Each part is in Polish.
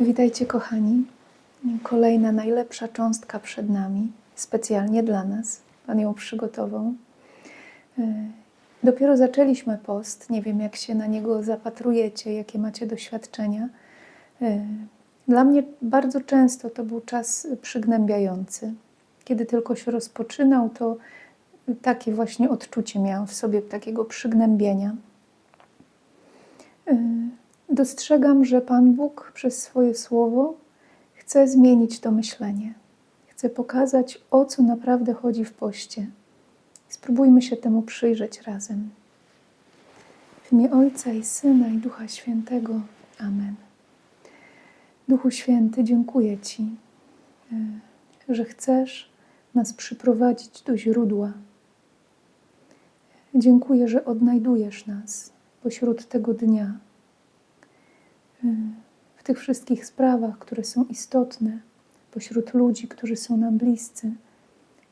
Witajcie, kochani. Kolejna najlepsza cząstka przed nami, specjalnie dla nas. Pan ją przygotował. E, Dopiero zaczęliśmy post. Nie wiem, jak się na niego zapatrujecie, jakie macie doświadczenia. E, Dla mnie bardzo często to był czas przygnębiający. Kiedy tylko się rozpoczynał, to takie właśnie odczucie miałam w sobie takiego przygnębienia. Dostrzegam, że Pan Bóg przez swoje słowo chce zmienić to myślenie. Chce pokazać, o co naprawdę chodzi w poście. Spróbujmy się temu przyjrzeć razem. W imię Ojca i Syna i Ducha Świętego. Amen. Duchu Święty, dziękuję Ci, e, że chcesz nas przyprowadzić do źródła. Dziękuję, że odnajdujesz nas pośród tego dnia w tych wszystkich sprawach, które są istotne, pośród ludzi, którzy są nam bliscy.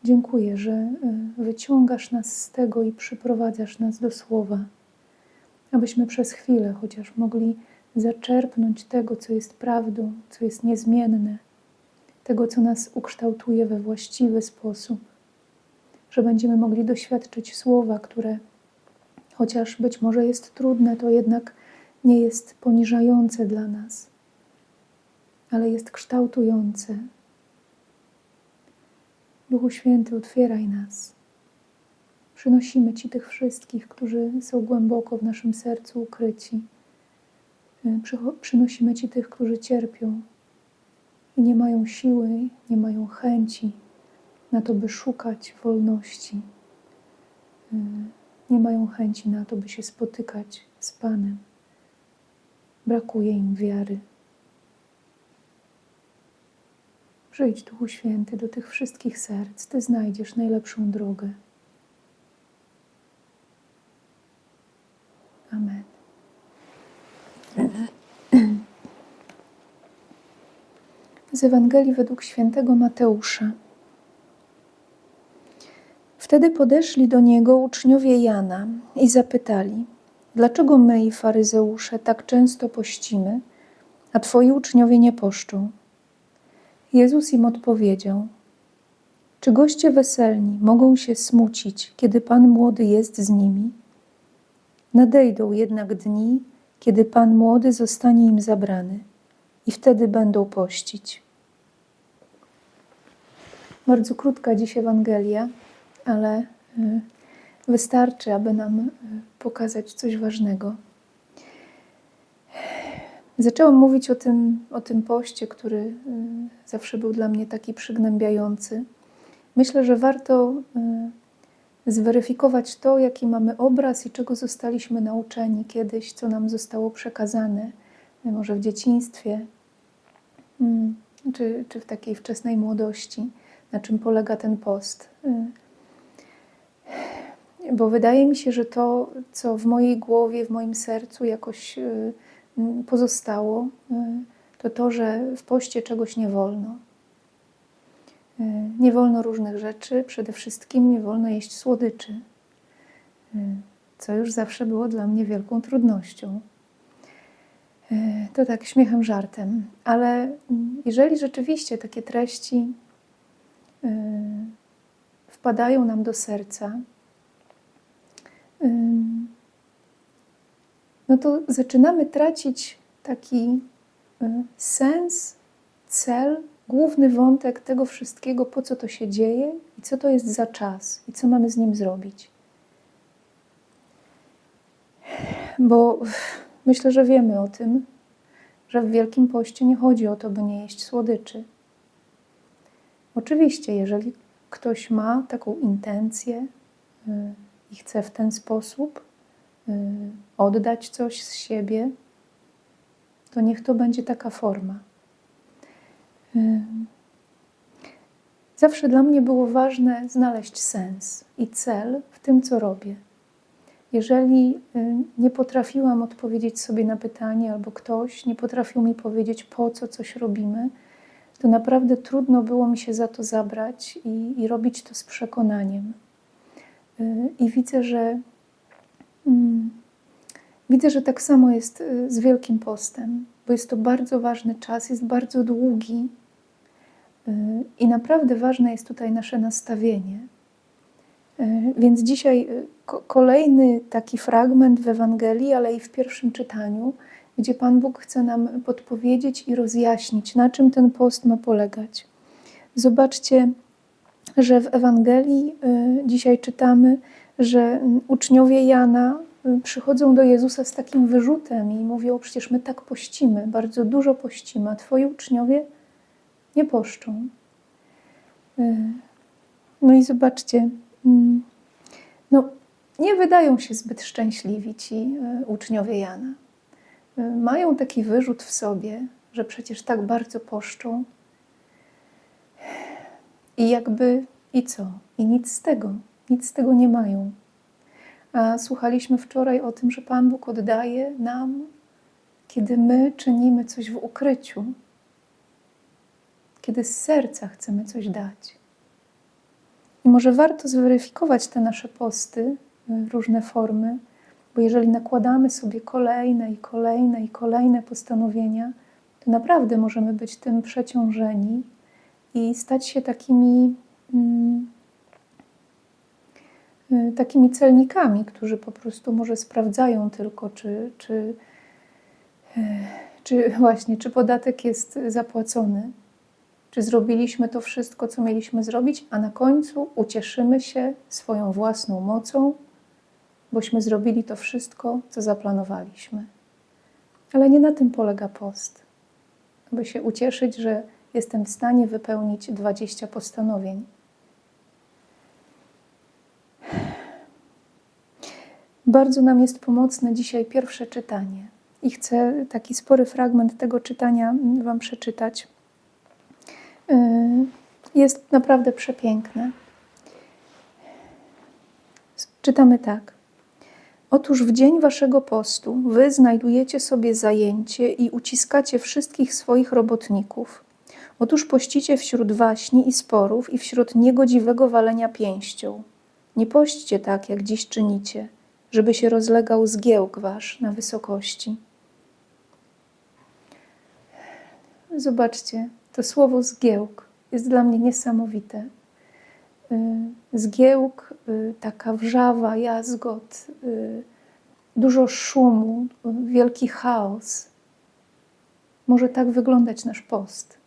Dziękuję, że y, wyciągasz nas z tego i przyprowadzasz nas do słowa, abyśmy przez chwilę chociaż mogli zaczerpnąć tego, co jest prawdą, co jest niezmienne, tego, co nas ukształtuje we właściwy sposób, że będziemy mogli doświadczyć słowa, które chociaż być może jest trudne, to jednak nie jest poniżające dla nas, ale jest kształtujące. Duchu Święty, otwieraj nas. Przynosimy Ci tych wszystkich, którzy są głęboko w naszym sercu ukryci. Przynosimy Ci tych, którzy cierpią i nie mają siły, nie mają chęci na to, by szukać wolności. Nie mają chęci na to, by się spotykać z Panem brakuje im wiary. Przyjdź, Duchu Święty, do tych wszystkich serc. Ty znajdziesz najlepszą drogę. Amen. Z Ewangelii według świętego Mateusza. Wtedy podeszli do niego uczniowie Jana i zapytali: Dlaczego my i faryzeusze tak często pościmy, a twoi uczniowie nie poszczą? Jezus im odpowiedział: Czy goście weselni mogą się smucić, kiedy Pan młody jest z nimi? Nadejdą jednak dni, kiedy Pan młody zostanie im zabrany, i wtedy będą pościć. Bardzo krótka dziś Ewangelia, ale y, wystarczy, aby nam y, pokazać coś ważnego. Zaczęłam mówić o tym, o tym poście, który y, zawsze był dla mnie taki przygnębiający. Myślę, że warto y, zweryfikować to, jaki mamy obraz i czego zostaliśmy nauczeni kiedyś, co nam zostało przekazane, może w dzieciństwie, mm, czy, czy w takiej wczesnej młodości, na czym polega ten post bo wydaje mi się, że to, co w mojej głowie, w moim sercu jakoś y, pozostało, y, to to, że w poście czegoś nie wolno. Y, nie wolno różnych rzeczy, przede wszystkim nie wolno jeść słodyczy, co już zawsze było dla mnie wielką trudnością. To tak śmiechem, żartem, ale jeżeli rzeczywiście takie treści wpadają nam do serca, no to zaczynamy tracić taki y, sens, cel, główny wątek tego wszystkiego, po co to się dzieje i co to jest za czas i co mamy z nim zrobić. Bo myślę, że wiemy o tym, że w Wielkim Poście nie chodzi o to, by nie jeść słodyczy. Oczywiście, jeżeli ktoś ma taką intencję, y, i chce w ten sposób y, oddać coś z siebie, to niech to będzie taka forma. Y, zawsze dla mnie było ważne znaleźć sens i cel w tym, co robię. Jeżeli y, nie potrafiłam odpowiedzieć sobie na pytanie, albo ktoś nie potrafił mi powiedzieć, po co coś robimy, to naprawdę trudno było mi się za to zabrać i, i robić to z przekonaniem. I widzę, że mm, Widzę, że tak samo jest y, z Wielkim Postem, bo jest to bardzo ważny czas, jest bardzo długi y, i naprawdę ważne jest tutaj nasze nastawienie. Y, Więc dzisiaj y, ko- kolejny taki fragment w Ewangelii, ale i w pierwszym czytaniu, gdzie Pan Bóg chce nam podpowiedzieć i rozjaśnić, na czym ten post ma polegać. Zobaczcie, że w Ewangelii y, dzisiaj czytamy, że uczniowie Jana y, przychodzą do Jezusa z takim wyrzutem i mówią: Przecież my tak pościmy, bardzo dużo pościmy, a Twoi uczniowie nie poszczą. Y, No i zobaczcie, mm, no, nie wydają się zbyt szczęśliwi ci uczniowie Jana. Mają taki wyrzut w sobie, że przecież tak bardzo poszczą. I jakby i co? I nic z tego, nic z tego nie mają. A słuchaliśmy wczoraj o tym, że Pan Bóg oddaje nam, kiedy my czynimy coś w ukryciu, kiedy z serca chcemy coś dać. I może warto zweryfikować te nasze posty, y, różne formy, bo jeżeli nakładamy sobie kolejne i kolejne i kolejne postanowienia, to naprawdę możemy być tym przeciążeni i stać się takimi, mm, y, takimi celnikami, którzy po prostu może sprawdzają tylko, czy, czy, y, czy właśnie, czy podatek jest zapłacony, czy zrobiliśmy to wszystko, co mieliśmy zrobić, a na końcu ucieszymy się swoją własną mocą, bośmy zrobili to wszystko, co zaplanowaliśmy. Ale nie na tym polega post. Aby się ucieszyć, że jestem w stanie wypełnić 20 postanowień. Bardzo nam jest pomocne dzisiaj pierwsze czytanie. I chcę taki spory fragment tego czytania Wam przeczytać. Yy, Jest naprawdę przepiękne. Czytamy tak. Otóż w dzień waszego postu wy znajdujecie sobie zajęcie i uciskacie wszystkich swoich robotników. Otóż pościcie wśród waśni i sporów i wśród niegodziwego walenia pięścią. Nie pośćcie tak, jak dziś czynicie, żeby się rozlegał zgiełk wasz na wysokości. Zobaczcie, to słowo zgiełk jest dla mnie niesamowite. Y, Zgiełk, y, taka wrzawa, jazgot, y, dużo szumu, wielki chaos. Może tak wyglądać nasz post.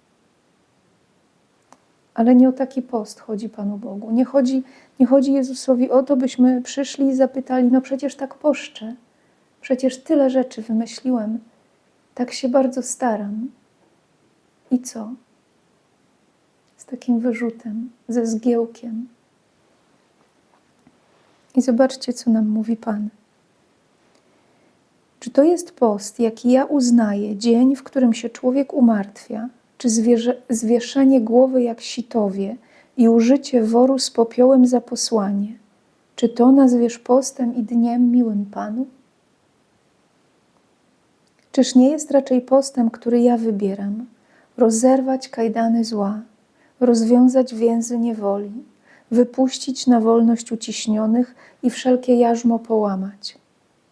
Ale nie o taki post chodzi Panu Bogu. Nie chodzi, nie chodzi Jezusowi o to, byśmy przyszli i zapytali: No przecież tak poszczę. Przecież tyle rzeczy wymyśliłem. Tak się bardzo staram. I co? Z takim wyrzutem, ze zgiełkiem. I zobaczcie, co nam mówi Pan. Czy to jest post, jaki ja uznaję, dzień, w którym się człowiek umartwia, czy zwieszenie głowy jak sitowie i użycie woru z popiołem za posłanie? Czy to nazwiesz postem i dniem miłym Panu? Czyż nie jest raczej postem, który ja wybieram, rozerwać kajdany zła, rozwiązać więzy niewoli, wypuścić na wolność uciśnionych i wszelkie jarzmo połamać,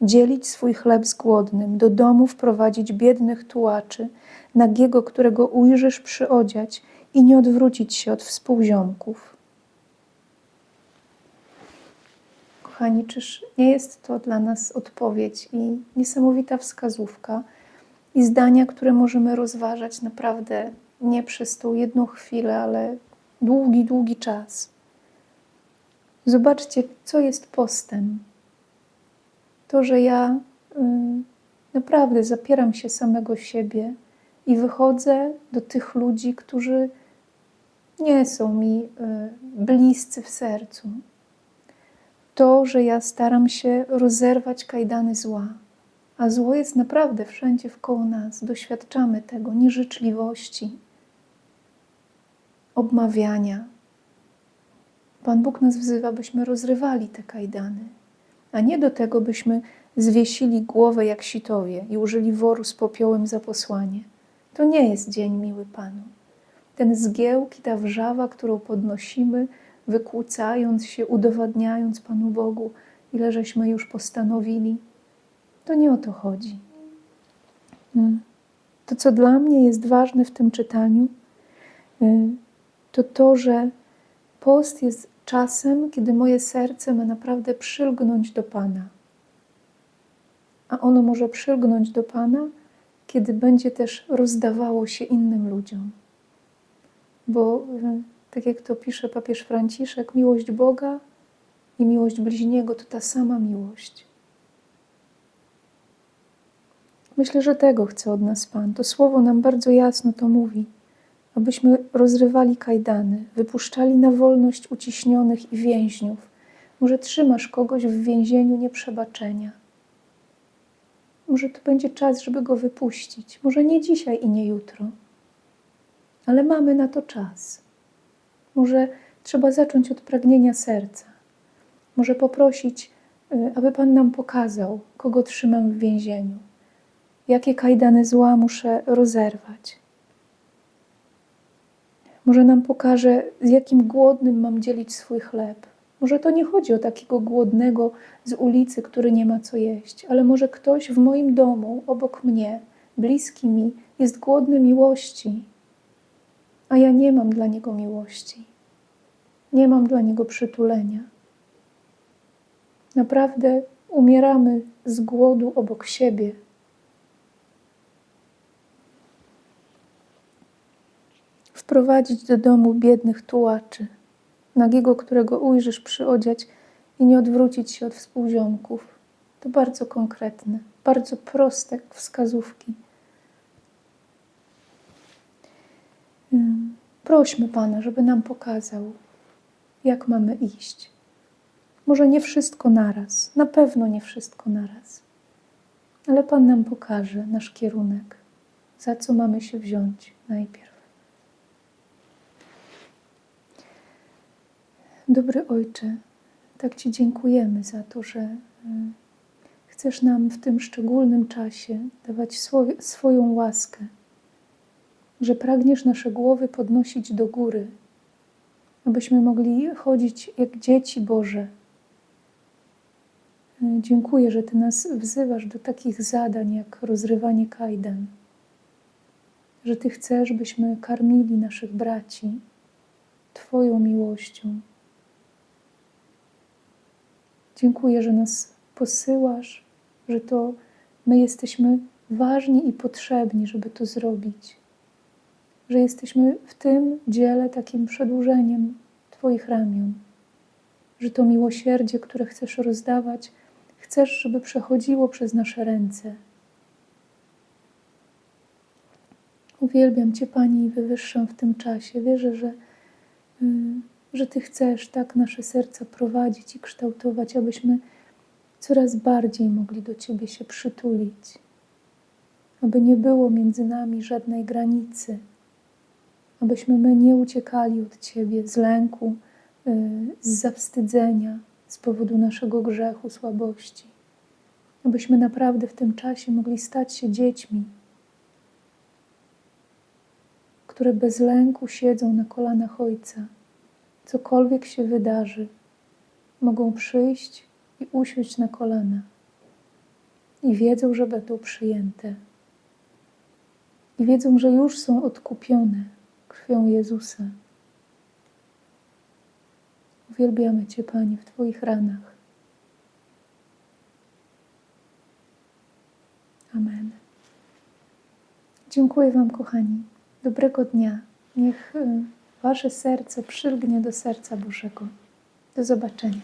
dzielić swój chleb z głodnym, do domu wprowadzić biednych tułaczy, nagiego, którego ujrzysz przyodziać i nie odwrócić się od współziomków. Kochani, czyż nie jest to dla nas odpowiedź i niesamowita wskazówka i zdania, które możemy rozważać naprawdę nie przez tą jedną chwilę, ale długi, długi czas. Zobaczcie, co jest postem. To, że ja y, naprawdę zapieram się samego siebie i wychodzę do tych ludzi, którzy nie są mi y, bliscy w sercu. To, że ja staram się rozerwać kajdany zła, a zło jest naprawdę wszędzie wkoło nas, doświadczamy tego, nieżyczliwości, obmawiania. Pan Bóg nas wzywa, byśmy rozrywali te kajdany, a nie do tego, byśmy zwiesili głowę jak sitowie i użyli woru z popiołem za posłanie. To nie jest dzień miły Panu. Ten zgiełk i ta wrzawa, którą podnosimy, wykłócając się, udowadniając Panu Bogu, ile żeśmy już postanowili, To nie o to chodzi. Mm. To, co dla mnie jest ważne w tym czytaniu, y, to to, że post jest czasem, kiedy moje serce ma naprawdę przylgnąć do Pana. A ono może przylgnąć do Pana, kiedy będzie też rozdawało się innym ludziom. Bo, y, tak jak to pisze papież Franciszek, miłość Boga i miłość bliźniego to ta sama miłość. Myślę, że tego chce od nas Pan. To słowo nam bardzo jasno to mówi, abyśmy rozrywali kajdany, wypuszczali na wolność uciśnionych i więźniów. Może trzymasz kogoś w więzieniu nieprzebaczenia. Może to będzie czas, żeby go wypuścić. Może nie dzisiaj i nie jutro, ale mamy na to czas. Może trzeba zacząć od pragnienia serca. Może poprosić, y, aby Pan nam pokazał, kogo trzymam w więzieniu jakie kajdany zła muszę rozerwać. Może nam pokaże, z jakim głodnym mam dzielić swój chleb. Może to nie chodzi o takiego głodnego z ulicy, który nie ma co jeść, ale może ktoś w moim domu, obok mnie, bliski mi, jest głodny miłości, a ja nie mam dla niego miłości. Nie mam dla niego przytulenia. Naprawdę umieramy z głodu obok siebie. Wprowadzić do domu biednych tułaczy, nagiego, którego ujrzysz przyodziać i nie odwrócić się od współziomków. To bardzo konkretne, bardzo proste wskazówki. Prośmy Pana, żeby nam pokazał, jak mamy iść. Może nie wszystko naraz, na pewno nie wszystko naraz, ale Pan nam pokaże nasz kierunek, za co mamy się wziąć najpierw. Dobry Ojcze, tak Ci dziękujemy za to, że y, chcesz nam w tym szczególnym czasie dawać swoją łaskę, że pragniesz nasze głowy podnosić do góry, abyśmy mogli chodzić jak dzieci Boże. Y, dziękuję, że Ty nas wzywasz do takich zadań jak rozrywanie kajdan, że Ty chcesz, byśmy karmili naszych braci Twoją miłością. Dziękuję, że nas posyłasz, że to my jesteśmy ważni i potrzebni, żeby to zrobić. Że jesteśmy w tym dziele takim przedłużeniem Twoich ramion. Że to miłosierdzie, które chcesz rozdawać, chcesz, żeby przechodziło przez nasze ręce. Uwielbiam Cię, Pani, i wywyższam w tym czasie. Wierzę, że. Yy, że Ty chcesz tak nasze serca prowadzić i kształtować, abyśmy coraz bardziej mogli do Ciebie się przytulić, aby nie było między nami żadnej granicy, abyśmy my nie uciekali od Ciebie z lęku, y, z zawstydzenia z powodu naszego grzechu, słabości, abyśmy naprawdę w tym czasie mogli stać się dziećmi, które bez lęku siedzą na kolanach Ojca cokolwiek się wydarzy, mogą przyjść i usiąść na kolana i wiedzą, że będą przyjęte. I wiedzą, że już są odkupione krwią Jezusa. Uwielbiamy Cię, Panie, w Twoich ranach. Amen. Dziękuję Wam, kochani. Dobrego dnia. Niech y, Wasze serce przylgnie do serca Bożego. Do zobaczenia.